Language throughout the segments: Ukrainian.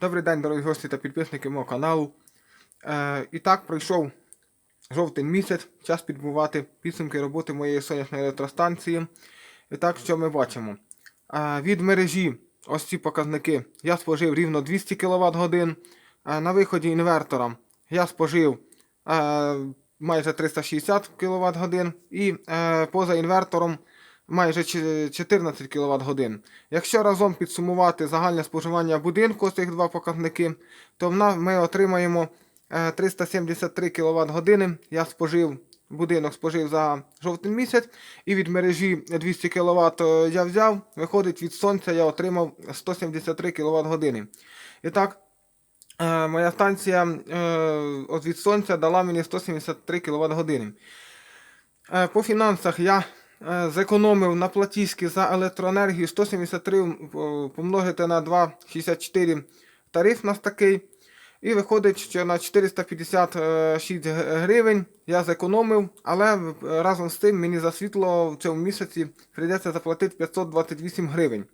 Добрий день, дорогі гості та підписники мого каналу. Е, і так пройшов жовтень місяць, час підбувати підсумки роботи моєї сонячної електростанції. І так, що ми бачимо? Е, від мережі, ось ці показники, я спожив рівно 200 кВт годин. Е, на виході інвертора я спожив е, майже 360 кВт годин. І е, поза інвертором майже 14 кВт годин. Якщо разом підсумувати загальне споживання будинку, цих два показники, то ми отримаємо е, 373 кВт години. Я спожив, будинок спожив за жовтень місяць, і від мережі 200 кВт я взяв. Виходить, від сонця я отримав 173 кВт години. І так, е, моя станція е, від сонця дала мені 173 кВт години. Е, По фінансах я е, зекономив на платіжки за електроенергію 173 м, помножити на 2,64 тариф у нас такий. І виходить, що на 456 гривень я зекономив, але е, разом з тим мені за світло в цьому місяці прийдеться заплатити 528 гривень.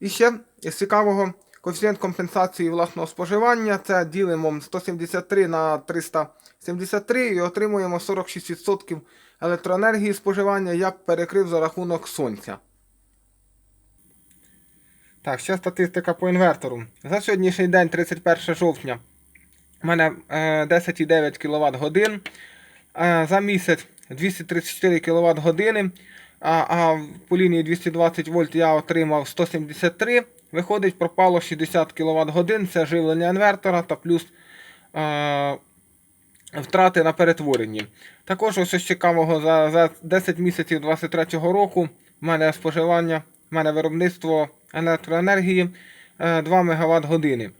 І ще з цікавого коефіцієнт компенсації власного споживання це ділимо 173 на 373 і отримуємо 46% електроенергії споживання я перекрив за рахунок сонця. Так, ще статистика по інвертору. За сьогоднішній день, 31 жовтня, у мене е, 10,9 кВт годин. За місяць 234 кВт години. А, а по лінії 220 вольт я отримав 173. Виходить, пропало 60 кВт годин. Це живлення інвертора та плюс е, втрати на перетворенні. Також ось цікавого за, за 10 місяців 2023 року в мене споживання, в мене виробництво електроенергії е, 2 МВт години.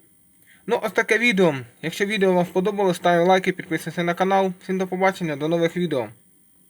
Ну, ось таке відео. Якщо відео вам сподобалось, ставимо лайки, підписуйтесь на канал. Всім до побачення, до нових відео.